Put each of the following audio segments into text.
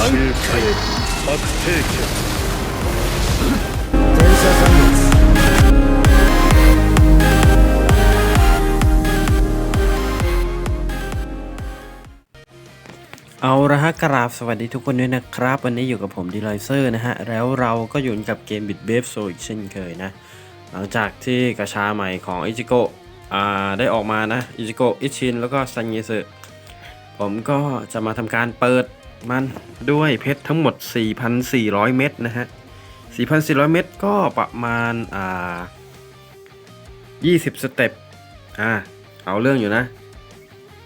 挽回悪帝家転写残月 เอาละฮะกราบสวัสดีทุกคนด้วยนะครับ วันนี้อยู่กับผมดีไลเซอร์นะฮะ แล้วเราก็อยู่กับเกมบิดเบฟโซอีกเช่นเคยนะ หลังจากที่กระชาใหม่ของอิจิโกะอ่าได้ออกมานะอิจิโกะอิชินแล้วก็ซันเยสึผมก็จะมาทำการเปิด มันด้วยเพชรทั้งหมด 4,400 เม็ดนะฮะ 4,400 เม็ดก็ประมาณอ่า20 สเต็ปอ่าเอาเรื่องอยู่นะ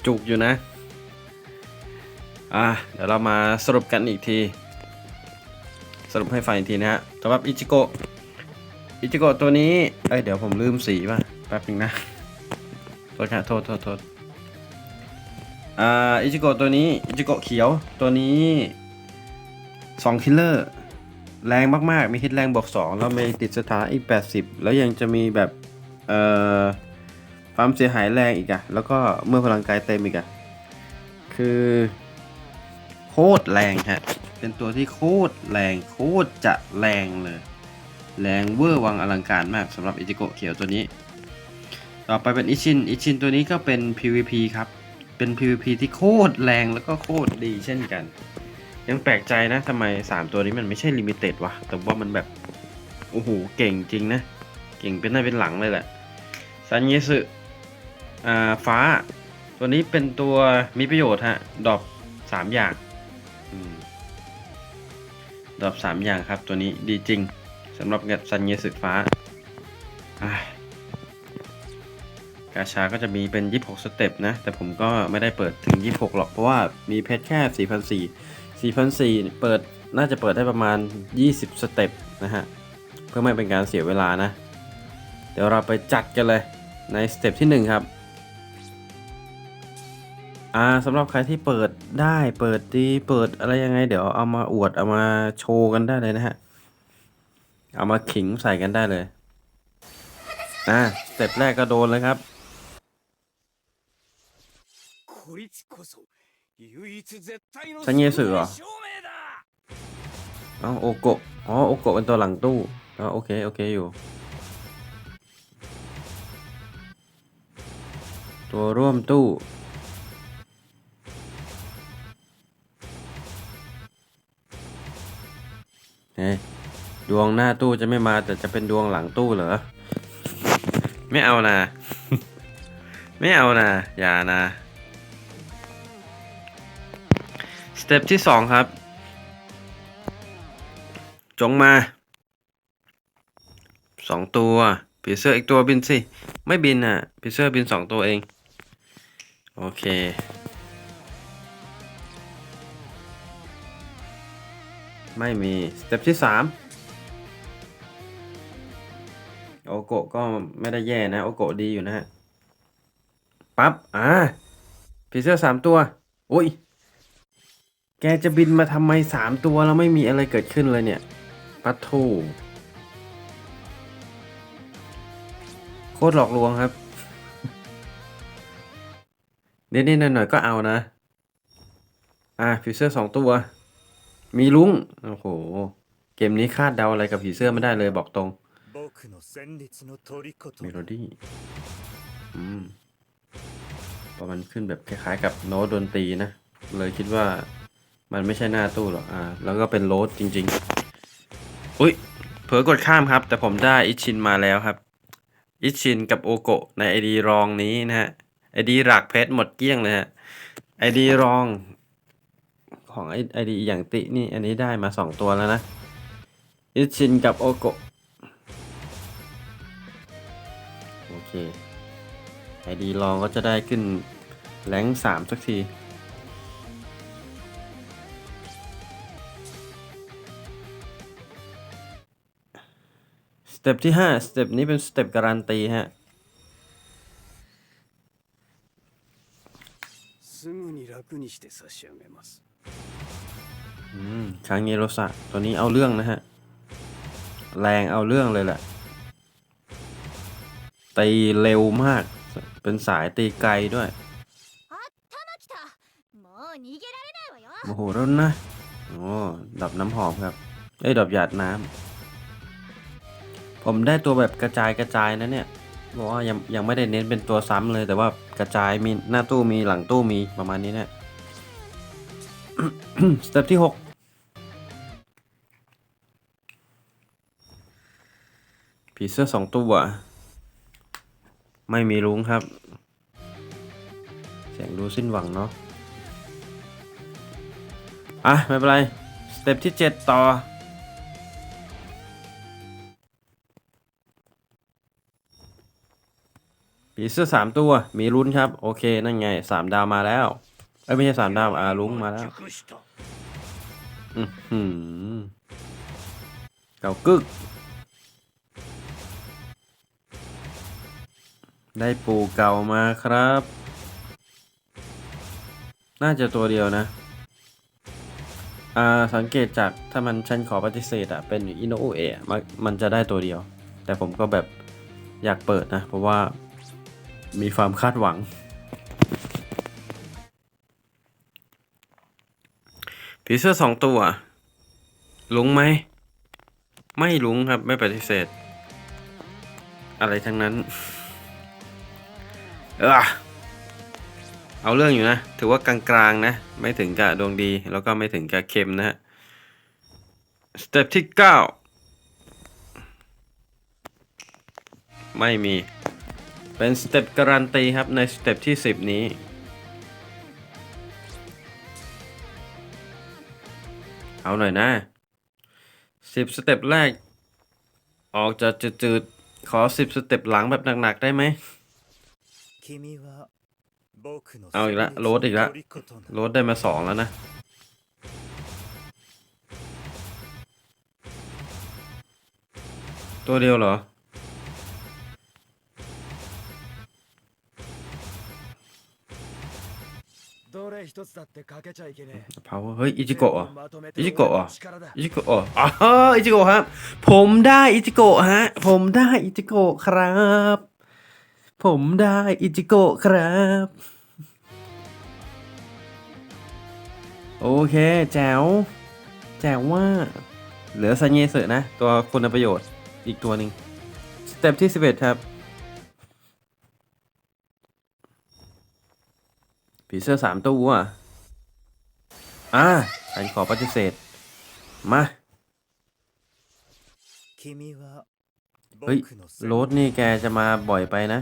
จุกอยู่นะ อะเดี๋ยวเรามาสรุปกันอีกที สรุปให้ฟังอีกทีนะฮะสำหรับอิจิโกะอิจิโกะตัวนี้ เอ้ย เดี๋ยวผมลืมสีป่ะ แป๊บนึงนะ โทษครับโทษโทษโทษ อ่าอิจิโกะตัวนี้อิจิโกะเขียวตัวนี้2คิลเลอร์แรงมากๆ มีฮิตแรงบวก2แล้วมีติดสถานะอีก 80 แล้วยังจะมีแบบเอ่อความเสียหายแรงอีกอะแล้วก็เมื่อพลังกายเต็มอีกอะคือโคตรแรงฮะ เป็นตัวที่โคตรแรงโคตรจะแรงเลย แรงเวอร์วังอลังการมากสำหรับอิจิโกะเขียวตัวนี้ ต่อไปเป็นอิชิน อิชินตัวนี้ก็เป็น PVP ครับ เป็น PVP ที่โคตรแรงแล้วก็โคตรดีเช่นกัน ยังแปลกใจนะทำไม 3 ตัวนี้มันไม่ใช่ลิมิเต็ดวะ แต่ว่ามันแบบ โอ้โห เก่งจริงนะ เก่งเป็นหน้าเป็นหลังเลยแหละซันเยสึอ่าฟ้า ตัวนี้เป็นตัวมีประโยชน์ฮะ ดอปสามอย่างอดอปสามอย่างครับตัวนี้ดีจริงสำหรับเงินซันเยสึฟ้าอ่า กาชาก็จะมีเป็น 26 สเต็ปนะ แต่ผมก็ไม่ได้เปิดถึง 26 หรอก เพราะว่ามีเพชรแค่ 4,400 4,400 เปิดน่าจะเปิดได้ประมาณ 20 สเต็ปนะฮะ เพื่อไม่เป็นการเสียเวลานะ เดี๋ยวเราไปจัดกันเลยในสเต็ปที่ 1 ครับอ่าสำหรับใครที่เปิดได้เปิดดีเปิดอะไรยังไง เดี๋ยวเอามาอวดเอามาโชว์กันได้เลยนะฮะ เอามาขิงใส่กันได้เลยอ่าสเต็ปแรกก็โดนเลยครับ ฉันเยสึเหรออ๋อโอโกะอ๋อโอโกะเป็นตัวหลังตู้อ๋อโอเค โอเคอยู่ ตัวร่วมตู้เฮ้ดวงหน้าตู้จะไม่มาแต่จะเป็นดวงหลังตู้เหรอ ไม่เอานะ ไม่เอานะ อย่านะ เต็ปที่สองครับ จงมาสองตัวผีเสื้ออีกตัวบินสิ ไม่บินอะผีเสื้อบินสองตัวเอง โอเค ไม่มี สเต็ปที่สามโอโกะก็ไม่ได้แย่นะ โอโกะดีอยู่นะฮะ ปั๊บ อ่าผีเสื้อสามตัว อุ้ย แกจะบินมาทำไมสามตัวแล้วไม่มีอะไรเกิดขึ้นเลยเนี่ยปัทโทโคตรหลอกลวงครับเน้นๆหน่อยๆก็เอานะ อะผีเสื้อสองตัว มีลุงโอ้โห เกมนี้คาดเดาอะไรกับผีเสื้อไม่ได้เลยบอกตรงมีโรดี้มประมาณขึ้นแบบคล้ายๆกับโน้ตดนตรีนะ เลยคิดว่า มันไม่ใช่หน้าตู้หรอกอ่าแล้วก็เป็นโรสจริง ๆ อุ้ยเผลอกดข้ามครับ แต่ผมได้อิชินมาแล้วครับ อิชินกับโอโกะในไอดีรองนี้นะฮะไอดีหลักเพชรหมดเกลี้ยงเลยฮะไอดีรอง ของไอไอดีอย่างตินี่อันนี้ได้มาสองตัวแล้วนะ อิชินกับโอโกะโอเคไอดีลองก็จะได้ขึ้นแรงสามสักที เต็ปที่ห้าสเต็ปนี้เป็นสเต็ปการันตีฮะคางเงโรสะตัวนี้เอาเรื่องนะฮะ แรงเอาเรื่องเลยแหละตีเร็วมาก เป็นสายตีไกลด้วยโอ้โหร้อนนะ โอ้ดับน้ำหอมครับไอ้ดับหยาดน้ำ ผมได้ตัวแบบกระจายกระจายนะเนี่ยบอกว่ายังยังไม่ได้เน้นเป็นตัวซ้ำเลย แต่ว่ากระจายมีหน้าตู้มีหลังตู้มีประมาณนี้เนี่ยสเต็ปที่หกผีเสื้อสองตัว ไม่มีรุ้งครับ เสียงดูสิ้นหวังเนาะอะ ไม่เป็นไร สเต็ปที่ 7 ต่อ ผีเสื้อสามตัว มีลุ้นครับ โอเค นั่นไงสามดาวมาแล้ว เอ้ย ไม่ใช่สามดาว อ่าลุงมาแล้ว อือเก่ากึก ได้ปูเก่ามาครับ น่าจะตัวเดียวนะ อ่า สังเกตจากถ้ามันชันขอปฏิเสธอะเป็นอินโนเอะมันจะได้ตัวเดียว แต่ผมก็แบบอยากเปิดนะ เพราะว่า มีความคาดหวัง ผีเสื้อสองตัวลุงไหม ไม่ลุงครับไม่ปฏิเสธ อะไรทั้งนั้น เออเอาเรื่องอยู่นะ ถือว่ากลางๆนะ ไม่ถึงกับดวงดี แล้วก็ไม่ถึงกับเค็มนะฮะสเต็ปที่ 9 ไม่มี เป็นสเต็ปการันตีครับในสเต็ปที่ 10 นี้ เอาหน่อยนะ 10 สเต็ปแรก ออกจะจืดขอ 10 สเต็ปหลังแบบหนัก ๆ ได้ไหม เอาอีกและโรดอีกและโรดได้มา 2 แล้วนะตัวเดียวเหรอ 一つだって欠けちゃいけねえ power เฮ้ย อิจิโกะเหรอ まとめて อิจิโกะเหรอ 俺の力だ อิจิโกะอ๋ออ๋ออิจิโกะครับ ผมได้อิจิโกะฮะ ผมได้อิจิโกะครับ ผมได้อิจิโกะครับ โอเค แจ๋ว แจ๋วว่า เหลือซันเยสึนะ ตัวคุณประโยชน์ อีกตัวหนึ่งสเต็ปที่ 11 ครับ ผีเสื้อสามตัวอ่าฉันขอปฏิเสธ มาเฮ้ยโรสนี่แกจะมาบ่อยไปนะ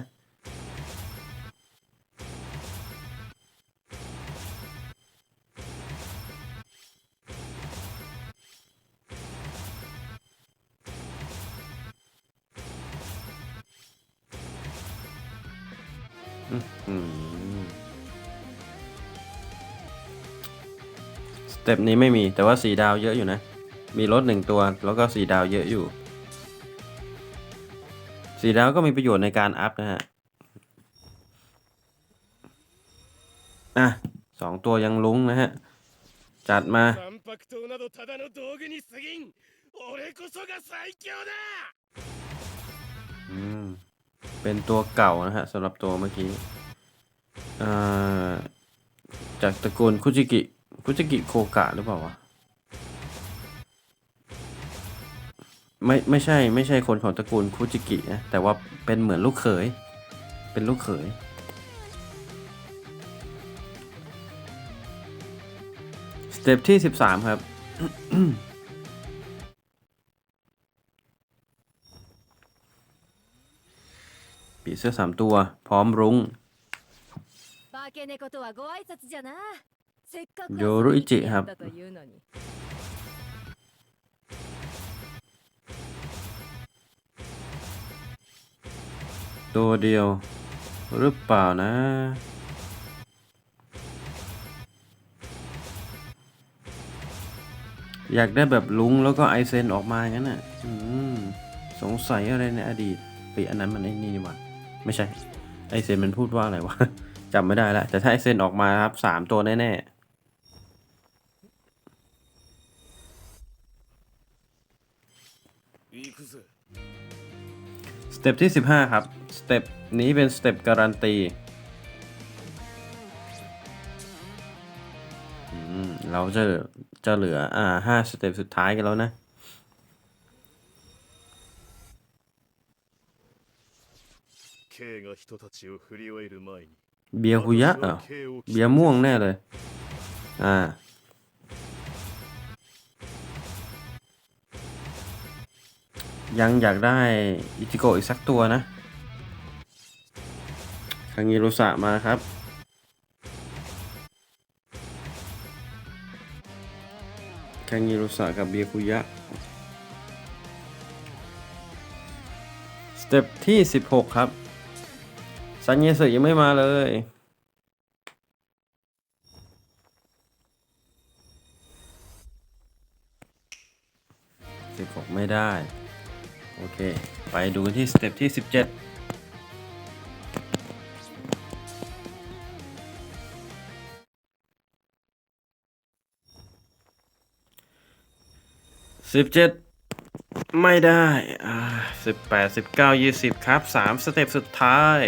เต็ปนี้ไม่มีแต่ว่าสีดาวเยอะอยู่นะ มีรถหนึ่งตัวแล้วก็สีดาวเยอะอยู่ สีดาวก็มีประโยชน์ในการอัพนะฮะ อะสองตัวยังลุ้งนะฮะ จัดมาอืมเป็นตัวเก่านะฮะสำหรับตัวเมื่อกี้จากตระกูลคุจิกิ คุจิกิโคกะหรือเปล่าวะ ไม่ไม่ใช่ไม่ใช่คนของตระกูลคุจิกินะ แต่ว่าเป็นเหมือนลูกเขย เป็นลูกเขย สเต็ปที่สิบสามครับปีเสื้อสามตัว พร้อมรุ้ง โยรุอิจิครับตัวเดียว หรือเปล่านะ อยากได้แบบลุงแล้วก็ไอเซนออกมางั้นน่ะสงสัยอะไรในอดีตปีอันนั้นมันไอ้นี่นี่หว่าไม่ใช่ ไอเซนมันพูดว่าอะไรวะจำไม่ได้ละแต่ถ้าไอเซนออกมาครับสามตัวแน่ๆ เต็ปที่ 15 ครับ สเต็ปนี้เป็นสเต็ปการันตีเราจะจะเหลืออ่าห้าสเต็ปสุดท้ายกันแล้วนะ เบียร์คุยะเหรอเบียร์ม่วงแน่เลย อ่า ยังอยากได้อิจิโกะอีกสักตัวนะคางเงรุสะมาครับคางเงรุสะกับเบียคุยะ สเต็ปที่ 16 ครับ ซันเยสึยังไม่มาเลยสิบหกไม่ได้ อเค ไปดูกันที่สเต็ปที่สิบเจ็ดสิบเจ็ดไม่ได้อ่าสิบแปดสิบเก้ายี่สิบครับสามสเต็ปสุดท้าย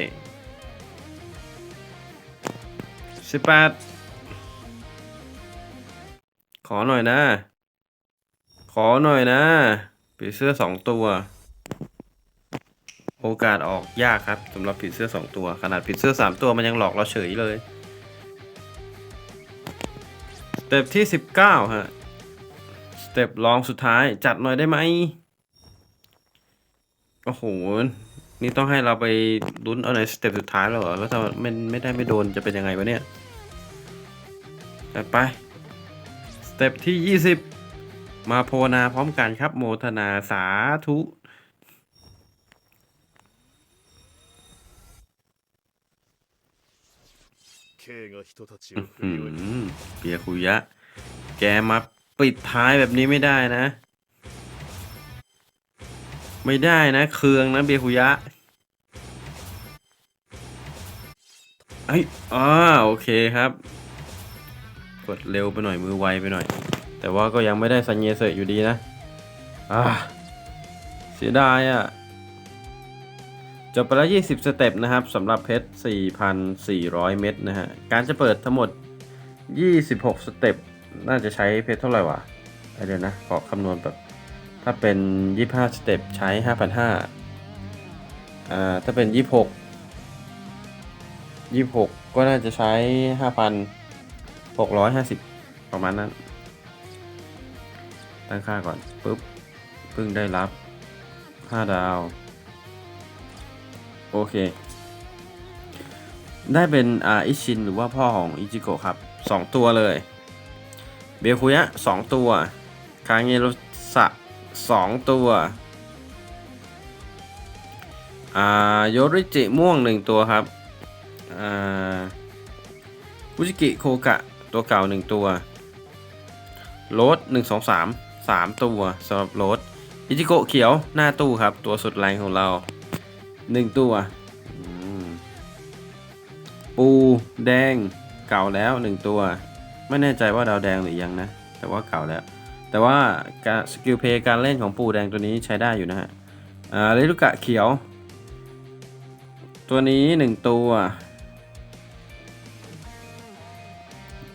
สิบแปดขอหน่อยนะ ขอหน่อยนะผีเสื้อสองตัว โอกาสออกยากครับสำหรับผีเสื้อสองตัว ขนาดผีเสื้อสามตัวมันยังหลอกเราเฉยเลยสเต็ปที่สิบเก้าฮะสเต็ปรองสุดท้ายจัดหน่อยได้ไหมโอ้โห นี่ต้องให้เราไปลุ้นเอาในสเต็ปสุดท้ายแล้วเหรอ แล้วถ้าไม่ไม่ได้ไม่โดนจะเป็นยังไงวะเนี่ยจัดไปสเต็ปที่ยี่สิบมาภาวนาพร้อมกันครับโมทนาสาธุ เปียคุยะ แกมาปิดท้ายแบบนี้ไม่ได้นะ ไม่ได้นะ เครืองนะเบียคุยะไอ้ยอ่าโอเคครับ กดเร็วไปหน่อยมือไวไปหน่อย แต่ว่าก็ยังไม่ได้สัญญาเสยอยู่ดีนะ อ่า เสียดายอะ จบไปแล้ว 20 สเต็ปนะครับสำหรับเพชร 4,400 เม็ดนะฮะ การจะเปิดทั้งหมด 26 สเต็ป น่าจะใช้เพชรเท่าไหร่วะเอเดี๋ยวนะ ขอคำนวณแบบ ถ้าเป็น 25 สเต็ป ใช้ 5,500อ่า ถ้าเป็น 26 26 ก็น่าจะใช้ 5,650 ประมาณนั้น ตั้งค่าก่อน ปุ๊บ เพิ่งได้รับ 5 ดาว โอเค ได้เป็นอ่าอิชินหรือว่าพ่อของอิจิโกะครับสองตัวเลย เบคุยะสองตัว คางเงรุสะสองตัวอ่าโยริจิม่วงหนึ่งตัวครับอ่าฟุจิกิโคกะตัวเก่าหนึ่งตัวโรสหนึ่งสองสามสามตัวสำหรับโรสอิจิโกะเขียวหน้าตู้ครับ ตัวสุดแรงของเรา หนึ่งตัว ปูแดงเก่าแล้วหนึ่งตัว ไม่แน่ใจว่าดาวแดงหรือยังนะ แต่ว่าเก่าแล้ว แต่ว่าสกิลเพย์การเล่นของปูแดงตัวนี้ใช้ได้อยู่นะฮะอาเรลุกะเขียว ตัวนี้หนึ่งตัว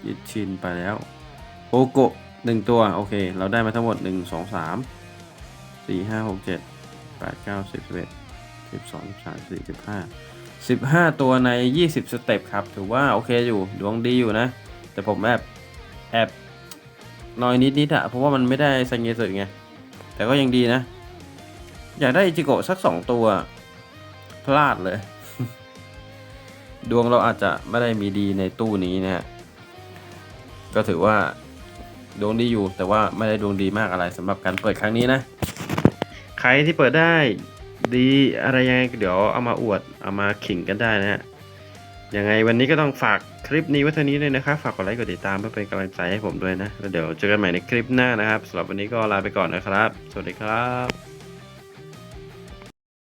ยึดชินไปแล้วโอโกะหนึ่งตัว โอเค เราได้มาทั้งหมดหนึ่งสองสามสี่ห้าหกเจ็ดแปดเก้าสิบสิบเอ็ด สิบสองสิบสามสี่สิบห้าสิบห้าตัวในยี่สิบสเต็ปครับ ถือว่าโอเคอยู่ดวงดีอยู่นะ แต่ผมแอบแอบน้อยนิดนิดอะเพราะว่ามันไม่ได้ซังเยสึไง แต่ก็ยังดีนะ อยากได้อิจิโกะสักสองตัวพลาดเลย ดวงเราอาจจะไม่ได้มีดีในตู้นี้นะฮะ ก็ถือว่าดวงดีอยู่ แต่ว่าไม่ได้ดวงดีมากอะไรสำหรับการเปิดครั้งนี้นะ ใครที่เปิดได้ ดีอะไรยังไงเดี๋ยวเอามาอวดเอามาขิงกันได้นะฮะยังไงวันนี้ก็ต้องฝากคลิปนี้ไว้เท่านี้เลยนะครับ ฝากกดไลค์กดติดตามเพื่อเป็นกำลังใจให้ผมด้วยนะแล้วเดี๋ยวเจอกันใหม่ในคลิปหน้านะครับสำหรับวันนี้ก็ลาไปก่อนนะครับ สวัสดีครับ